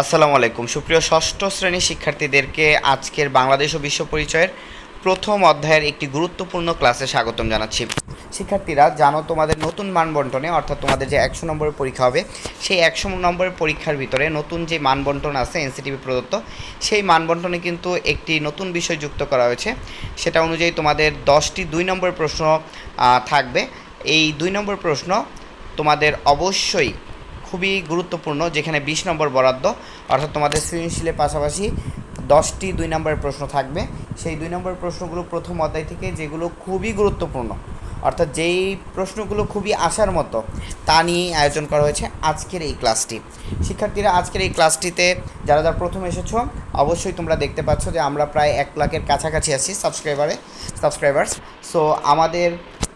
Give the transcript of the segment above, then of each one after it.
আসসালামু আলাইকুম। সুপ্রিয় ষষ্ঠ শ্রেণির শিক্ষার্থীদেরকে আজকের বাংলাদেশ ও বিশ্ব পরিচয়ের প্রথম অধ্যায়ের একটি গুরুত্বপূর্ণ ক্লাসে স্বাগতম জানাচ্ছি। শিক্ষার্থীরা, জানো তোমাদের নতুন মানবন্টনে, অর্থাৎ তোমাদের যে একশো নম্বরের পরীক্ষা হবে, সেই একশো নম্বরের পরীক্ষার ভিতরে নতুন যে মানবন্টন আছে এনসিটিভি প্রদত্ত, সেই মানবন্টনে কিন্তু একটি নতুন বিষয় যুক্ত করা হয়েছে। সেটা অনুযায়ী তোমাদের দশটি দুই নম্বরের প্রশ্ন থাকবে। এই দুই নম্বর প্রশ্ন তোমাদের অবশ্যই খুবই গুরুত্বপূর্ণ, যেখানে বিশ নম্বর বরাদ্দ, অর্থাৎ তোমাদের সৃজনশীলের পাশাপাশি দশটি দুই নম্বরের প্রশ্ন থাকবে। সেই দুই নম্বরের প্রশ্নগুলো প্রথম অধ্যায় থেকে যেগুলো খুবই গুরুত্বপূর্ণ, অর্থাৎ যেই প্রশ্নগুলো খুবই আসার মতো, তা নিয়েই আয়োজন করা হয়েছে আজকের এই ক্লাসটি। শিক্ষার্থীরা, আজকের এই ক্লাসটিতে যারা যারা প্রথম এসেছ, অবশ্যই তোমরা দেখতে পাচ্ছ যে আমরা প্রায় এক লাখের কাছাকাছি আছি সাবস্ক্রাইবারে সাবস্ক্রাইবার্স সো আমাদের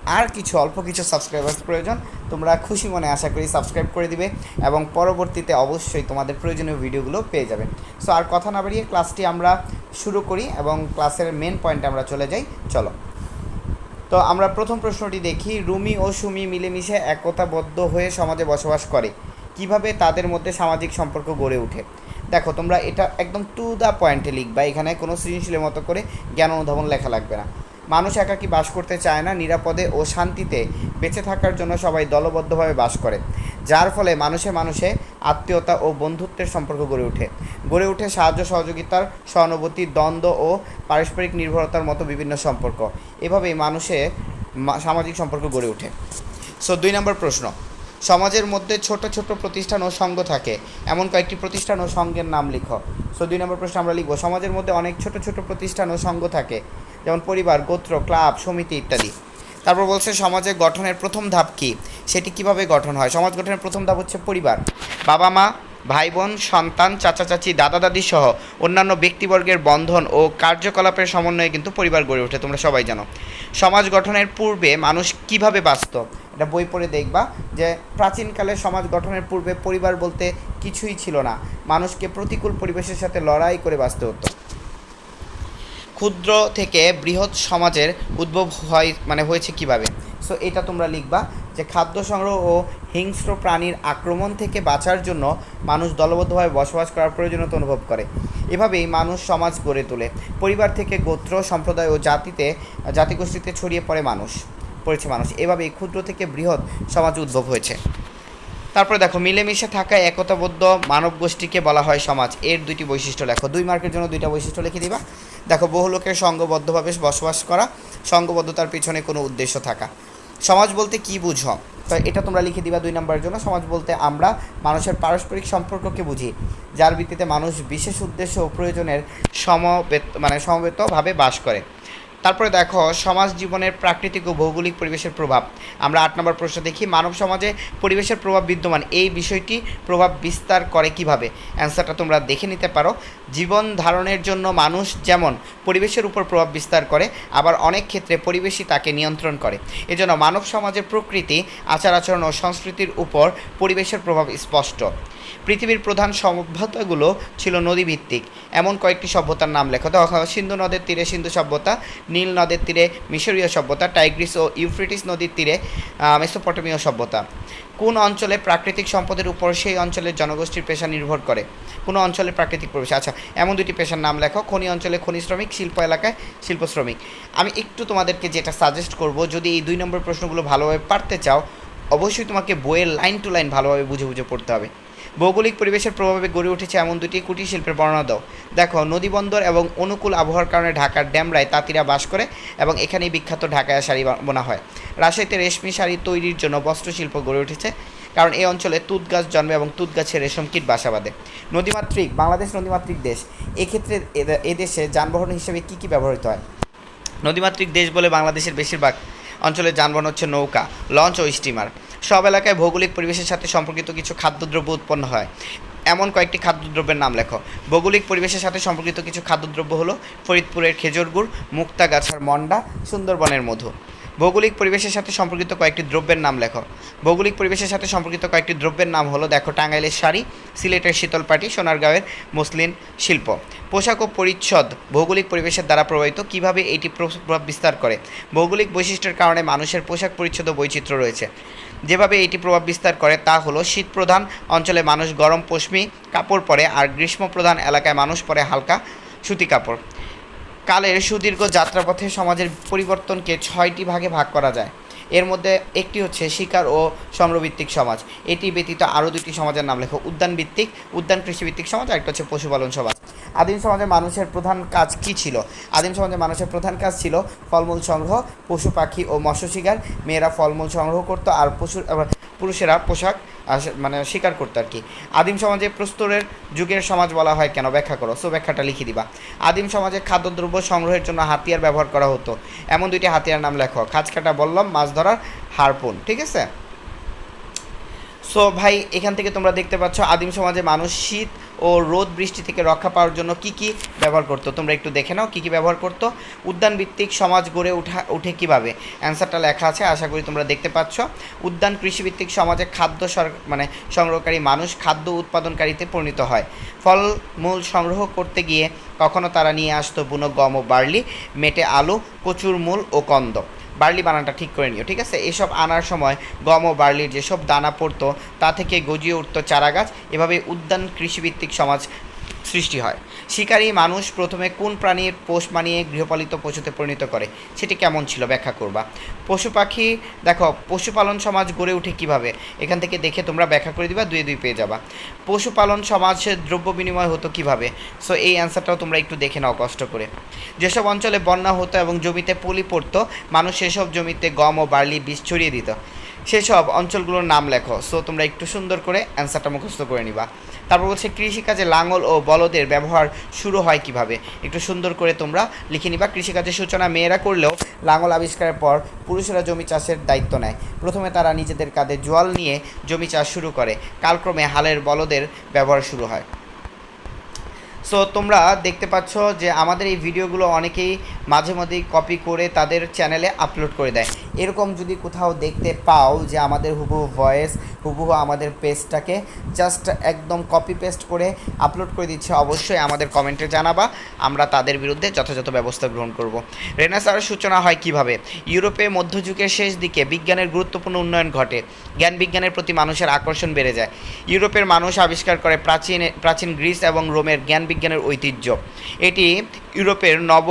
আর কিছু, অল্প কিছু সাবস্ক্রাইবার্স প্রয়োজন, তোমরা খুশি মনে আশা করি সাবস্ক্রাইব করে দিবে এবং পরবর্তীতে অবশ্যই তোমাদের প্রয়োজনীয় ভিডিওগুলো পেয়ে যাবে। সো আর কথা না বাড়িয়ে ক্লাসটি আমরা শুরু করি এবং ক্লাসের মেন পয়েন্টে আমরা চলে যাই। চলো। তো আমরা প্রথম প্রশ্নটি দেখি, রুমি ও সুমি মিলেমিশে একতাবদ্ধ হয়ে সমাজে বসবাস করে। কীভাবে তাদের মধ্যে সামাজিক সম্পর্ক গড়ে ওঠে? দেখো, তোমরা এটা একদম টু দ্য পয়েন্টে লিখবা, এখানে কোনো সৃজনশীলের মতো করে জ্ঞান অনুধাবন লেখা লাগবে না। মানুষ একাকী বাস করতে চায় না, নিরাপদে ও শান্তিতে বেঁচে থাকার জন্য সবাই দলবদ্ধভাবে বাস করে। যার ফলে মানুষে মানুষে আত্মীয়তা ও বন্ধুত্বের সম্পর্ক গড়ে ওঠে। গড়ে ওঠে সাহায্য, সহযোগিতার সহানুভূতি, দ্বন্দ্ব ও পারস্পরিক নির্ভরতার মতো বিভিন্ন সম্পর্ক। এভাবেই মানুষে সামাজিক সম্পর্ক গড়ে ওঠে। সো দুই নম্বর প্রশ্ন। সমাজের মধ্যে ছোট ছোট প্রতিষ্ঠান ও সংঘ থাকে। এমন কয়েকটি প্রতিষ্ঠান ও সংঘের নাম লিখো। সো দুই নম্বর প্রশ্ন আমরা লিখব। সমাজের মধ্যে অনেক ছোট ছোট প্রতিষ্ঠান ও সংঘ থাকে। যেমন পরিবার, গোত্র, ক্লাব, সমিতি ইত্যাদি। তারপর বলছে সমাজের গঠনের প্রথম ধাপ কী? সেটি কীভাবে গঠন হয়? সমাজ গঠনের প্রথম ধাপ হচ্ছে পরিবার। বাবা মা, ভাই বোন, সন্তান, চাচা, চাচি, দাদা, দাদি সহ অন্যান্য ব্যক্তিবর্গের বন্ধন ও কার্যকলাপের সমন্বয়ে কিন্তু পরিবার গড়ে ওঠে, তোমরা সবাই জানো। সমাজ গঠনের পূর্বে মানুষ কীভাবে বাঁচত? এটা বই পড়ে দেখবা যে প্রাচীনকালে সমাজ গঠনের পূর্বে পরিবার বলতে কিছুই ছিল না। মানুষকে প্রতিকূল পরিবেশের সাথে লড়াই করে বাঁচতে হতো। ক্ষুদ্র থেকে বৃহৎ সমাজের উদ্ভব হয় মানে হয়েছে কীভাবে? সো এটা তোমরা লিখবা যে খাদ্য সংগ্রহ ও হিংস্র প্রাণীর আক্রমণ থেকে বাঁচার জন্য মানুষ দলবদ্ধভাবে বসবাস করার প্রয়োজনীয়তা অনুভব করে। এভাবেই মানুষ সমাজ গড়ে তোলে। পরিবার থেকে গোত্র, সম্প্রদায় ও জাতিতে, জাতিগোষ্ঠীতে ছড়িয়ে পড়ে মানুষ, পড়েছে মানুষ। এভাবেই ক্ষুদ্র থেকে বৃহৎ সমাজ উদ্ভব হয়েছে। তারপরে দেখো, মিলেমিশে থাকা একতাবদ্ধ মানব গোষ্ঠীকে বলা হয় সমাজ। এর দুইটি বৈশিষ্ট্য লেখো। দুই মার্কের জন্য দুইটা বৈশিষ্ট্য লিখে দিবা। দেখো, বহু লোকের সঙ্গবদ্ধভাবে বসবাস করা, সঙ্গবদ্ধতার পিছনে কোনো উদ্দেশ্য থাকা। সমাজ বলতে কি বুঝো? তো এটা তোমরা লিখে দিবা দুই নম্বরের জন্য। সমাজ বলতে আমরা মানুষের পারস্পরিক সম্পর্ককে বুঝি, যার ভিত্তিতে মানুষ বিশেষ উদ্দেশ্য ও প্রয়োজনের সমবেত মানে সমবেতভাবে বাস করে। তারপরে দেখো, সমাজ জীবনের প্রাকৃতিক ও ভৌগোলিক পরিবেশের প্রভাব। আমরা আট নম্বর প্রশ্ন দেখি, মানব সমাজে পরিবেশের প্রভাব বিদ্যমান, এই বিষয়টি প্রভাব বিস্তার করে কীভাবে? অ্যান্সারটা তোমরা দেখে নিতে পারো। জীবন ধারণের জন্য মানুষ যেমন পরিবেশের উপর প্রভাব বিস্তার করে, আবার অনেক ক্ষেত্রে পরিবেশই তাকে নিয়ন্ত্রণ করে। এজন্য মানব সমাজের প্রকৃতি আচার আচরণ ও সংস্কৃতির উপর পরিবেশের প্রভাব স্পষ্ট। পৃথিবীর প্রধান সভ্যতাগুলো ছিল নদীভিত্তিক। এমন কয়েকটি সভ্যতার নাম লেখো। দেখো সিন্ধু নদের তীরে সিন্ধু সভ্যতা, নীল নদের তীরে মিশরীয় সভ্যতা, টাইগ্রিস ও ইউফ্রেটিস নদীর তীরে মেসোপটেমীয় সভ্যতা। কোন অঞ্চলে প্রাকৃতিক সম্পদের উপর সেই অঞ্চলের জনগোষ্ঠীর পেশা নির্ভর করে? কোনো অঞ্চলে প্রাকৃতিক পরিবেশ? আচ্ছা এমন দুটি পেশার নাম লেখো। খনি অঞ্চলে খনি শ্রমিক, শিল্প এলাকায় শিল্প শ্রমিক। আমি একটু তোমাদেরকে যেটা সাজেস্ট করব, যদি এই দুই নম্বর প্রশ্নগুলো ভালোভাবে পারতে চাও, অবশ্যই তোমাকে বইয়ের লাইন টু লাইন ভালোভাবে বুঝে বুঝে পড়তে হবে। ভৌগোলিক পরিবেশের প্রভাবে গড়ে উঠেছে এমন দুটি কুটির শিল্পের বর্ণনা দাও। দেখো নদীবন্দর এবং অনুকূল আবহাওয়ার কারণে ঢাকার ড্যামরায় তাঁতিরা বাস করে এবং এখানেই বিখ্যাত ঢাকায় শাড়ি বোনা হয়। রাজশাহীতে রেশমি শাড়ি তৈরির জন্য বস্ত্রশিল্প গড়ে উঠেছে, কারণ এই অঞ্চলে তুঁত গাছ জন্মে এবং তুঁত গাছের রেশম কীট বাসা বাঁধে। নদীমাতৃক, বাংলাদেশ নদীমাতৃক দেশ, এক্ষেত্রে এদেশে যানবাহন হিসেবে কী কী ব্যবহৃত হয়? নদীমাতৃক দেশ বলে বাংলাদেশের বেশিরভাগ অঞ্চলে যানবাহন হচ্ছে নৌকা, লঞ্চ ও স্টিমার। সব এলাকায় ভৌগোলিক পরিবেশের সাথে সম্পর্কিত কিছু খাদ্যদ্রব্য উৎপন্ন হয়। এমন কয়েকটি খাদ্যদ্রব্যের নাম লেখো। ভৌগোলিক পরিবেশের সাথে সম্পর্কিত কিছু খাদ্যদ্রব্য হলো ফরিদপুরের খেজুর গুড় মুক্তাগাছার মন্ডা, সুন্দরবনের মধু। ভৌগোলিক পরিবেশের সাথে সম্পর্কিত কয়েকটি দ্রব্যের নাম লেখো। ভৌগোলিক পরিবেশের সাথে সম্পর্কিত কয়েকটি দ্রব্যের নাম হলো, দেখো, টাঙ্গাইলের শাড়ি, সিলেটের শীতলপাটি, সোনারগাঁওয়ের মসলিন শিল্প। পোশাক ও পরিচ্ছদ ভৌগোলিক পরিবেশের দ্বারা প্রভাবিত, কীভাবে এটি প্রভাব বিস্তার করে? ভৌগোলিক বৈশিষ্ট্যের কারণে মানুষের পোশাক পরিচ্ছদ বৈচিত্র্য রয়েছে। যেভাবে এটি প্রভাব বিস্তার করে তা হলো শীত প্রধান অঞ্চলে মানুষ গরম পশমি কাপড় পরে আর গ্রীষ্ম প্রধান এলাকায় মানুষ পরে হালকা সুতি কাপড়। কালের সুদীর্ঘ যাত্রাপথে সমাজের পরিবর্তনকে ছয়টি ভাগে ভাগ করা যায়। এর মধ্যে একটি হচ্ছে শিকার ও সংগ্রহভিত্তিক সমাজ। এটি ব্যতীত আরও দুটি সমাজের নাম লেখো। উদ্যান ভিত্তিক, উদ্যান কৃষিভিত্তিক সমাজ আর একটা হচ্ছে পশুপালন সমাজ। আদিম সমাজে মানুষের প্রধান কাজ কি ছিল? আদিম সমাজে মানুষের প্রধান কাজ ছিল ফলমূল সংগ্রহ, পশু পাখি ও মৎস্য শিকার। মেয়েরা ফলমূল সংগ্রহ করতো আর পশু পুরুষেরা পোশাক মানে স্বীকার করতো আর কি। আদিম সমাজে প্রস্তরের যুগের সমাজ বলা হয় কেন? ব্যাখ্যা করো। সো, ব্যাখ্যাটা লিখে দিবা। আদিম সমাজে খাদ্যদ্রব্য সংগ্রহের জন্য হাতিয়ার ব্যবহার করা হতো। এমন দুইটি হাতিয়ার নাম লেখো। খাঁজ কাটা বললাম, মাছ ধরার হারপুন ঠিক আছে? সো ভাই, এখান থেকে তোমরা দেখতে পাচ্ছ আদিম সমাজে মানুষ শীত ও রোদ বৃষ্টি থেকে রক্ষা পাওয়ার জন্য কি কি ব্যবহার করতো। তোমরা একটু দেখে নাও কি কি ব্যবহার করতো। উদ্যানভিত্তিক সমাজ গড়ে উঠা উঠে কীভাবে? অ্যান্সারটা লেখা আছে, আশা করি তোমরা দেখতে পাচ্ছ। উদ্যান কৃষিভিত্তিক সমাজে খাদ্য মানে সংগ্রহকারী মানুষ খাদ্য উৎপাদনকারীতে পরিণত হয়। ফল মূল সংগ্রহ করতে গিয়ে কখনো তারা নিয়ে আসতো বুনো গম ও বার্লি, মেটে আলু, কচুর মূল ও কন্দ। বার্লি বানানটা ঠিক করে নিও, ঠিক আছে? এসব আনার সময় গম ও বার্লির যেসব দানা পড়তো, তা থেকে গজিয়ে উঠতো চারা গাছ এভাবে উদ্যান কৃষিভিত্তিক সমাজ সৃষ্টি হয়। শিকারী মানুষ প্রথমে কোন প্রাণীর পোষ মানিয়ে গৃহপালিত পশুতে পরিণত করে, সেটি কেমন ছিল ব্যাখ্যা করবা। পশু পাখি, দেখো, পশুপালন সমাজ গড়ে ওঠে কীভাবে, এখান থেকে দেখে তোমরা ব্যাখ্যা করে দিবা দুই দুই পেয়ে যাবা। পশুপালন সমাজে দ্রব্য বিনিময় হতো কীভাবে? সো এই অ্যান্সারটাও তোমরা একটু দেখে নাও কষ্ট করে। যেসব অঞ্চলে বন্যা হতো এবং জমিতে পলি পড়তো, মানুষ সেসব জমিতে গম ও বার্লি বীজ ছড়িয়ে দিত। সেসব অঞ্চলগুলোর নাম লেখো। সো তোমরা একটু সুন্দর করে অ্যান্সারটা মুখস্থ করে নিবা। তারপর বলছে, কৃষিকাজে লাঙল ও বলদের ব্যবহার শুরু হয় কীভাবে? একটু সুন্দর করে তোমরা লিখে নিবা। কৃষিকাজের সূচনা মেয়েরা করলেও লাঙল আবিষ্কারের পর পুরুষেরা জমি চাষের দায়িত্ব নেয়। প্রথমে তারা নিজেদের কাঁধে জোয়াল নিয়ে জমি চাষ শুরু করে। কালক্রমে হালের বলদের ব্যবহার শুরু হয়। সো তোমরা দেখতে পাচ্ছ যে আমাদের এই ভিডিওগুলো অনেকেই মাঝে মধ্যেই কপি করে তাদের চ্যানেলে আপলোড করে দেয়। এরকম যদি কোথাও দেখতে পাও যে আমাদের হুবহু ভয়েস হুবহু আমাদের পেজটাকে জাস্ট একদম কপি পেস্ট করে আপলোড করে দিচ্ছে, অবশ্যই আমাদের কমেন্টে জানাবা, আমরা তাদের বিরুদ্ধে যথাযথ ব্যবস্থা গ্রহণ করব। রেনেসার সূচনা হয় কীভাবে? ইউরোপে মধ্যযুগের শেষ দিকে বিজ্ঞানের গুরুত্বপূর্ণ উন্নয়ন ঘটে। জ্ঞান বিজ্ঞানের প্রতি মানুষের আকর্ষণ বেড়ে যায়। ইউরোপের মানুষ আবিষ্কার করে প্রাচীন প্রাচীন গ্রিস এবং রোমের জ্ঞান বিজ্ঞানের ঐতিহ্য। এটি ইউরোপের নব,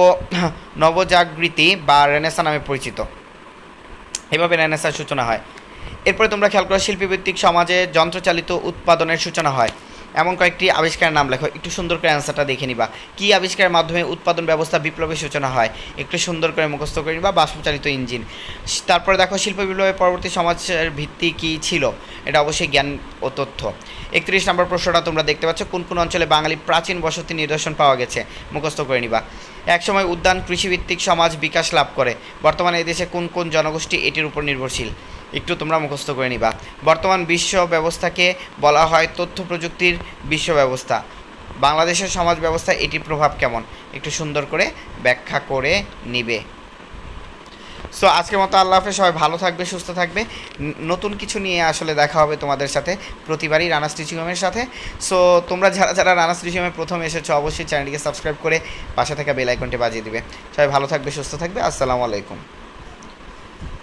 নবজাগৃতি বা রেনেসা নামে পরিচিত। এভাবে রেনেসার সূচনা হয়। এরপরে তোমরা খেয়াল করো শিল্পীভিত্তিক সমাজে যন্ত্রচালিত উৎপাদনের সূচনা হয়। এমন কয়েকটি আবিষ্কারের নাম লেখো, একটু সুন্দর করে অ্যান্সারটা দেখে নিবা। কী আবিষ্কারের মাধ্যমে উৎপাদন ব্যবস্থা বিপ্লবের সূচনা হয়? একটু সুন্দর করে মুখস্থ করে নিবা, বাষ্পচালিত ইঞ্জিন। তারপরে দেখো শিল্প বিপ্লবের পরবর্তী সমাজের ভিত্তি কী ছিল? এটা অবশ্যই জ্ঞান ও তথ্য। একত্রিশ নম্বর প্রশ্নটা তোমরা দেখতে পাচ্ছ, কোন কোন অঞ্চলে বাঙালি প্রাচীন বসতি নিদর্শন পাওয়া গেছে? মুখস্থ করে নিবা। একসময় উদ্যান কৃষিভিত্তিক সমাজ বিকাশ লাভ করে। বর্তমানে এদেশে কোন কোন জনগোষ্ঠী এটির উপর নির্ভরশীল? একটু তোমরা মুখস্থ করে নিবা। বর্তমান বিশ্ব ব্যবস্থাকে বলা হয় তথ্য প্রযুক্তির বিশ্ব ব্যবস্থা। বাংলাদেশের সমাজ ব্যবস্থা এটির প্রভাব কেমন? একটু সুন্দর করে ব্যাখ্যা করে নিবে। সো আজকের মতো আল্লাহ হাফেজ, সবাই ভালো থাকবে, সুস্থ থাকবে। নতুন কিছু নিয়ে আসলে দেখা হবে তোমাদের সাথে, প্রতিবারই রানা স্টিচিংয়ের সাথে। সো তোমরা যারা যারা রানা স্টিচিংয়ে প্রথম এসেছ, অবশ্যই চ্যানেলটিকে সাবস্ক্রাইব করে পাশে থাকা বেল আইকনটি বাজিয়ে দিবে। সবাই ভালো থাকবে, সুস্থ থাকবে, আসসালামু আলাইকুম।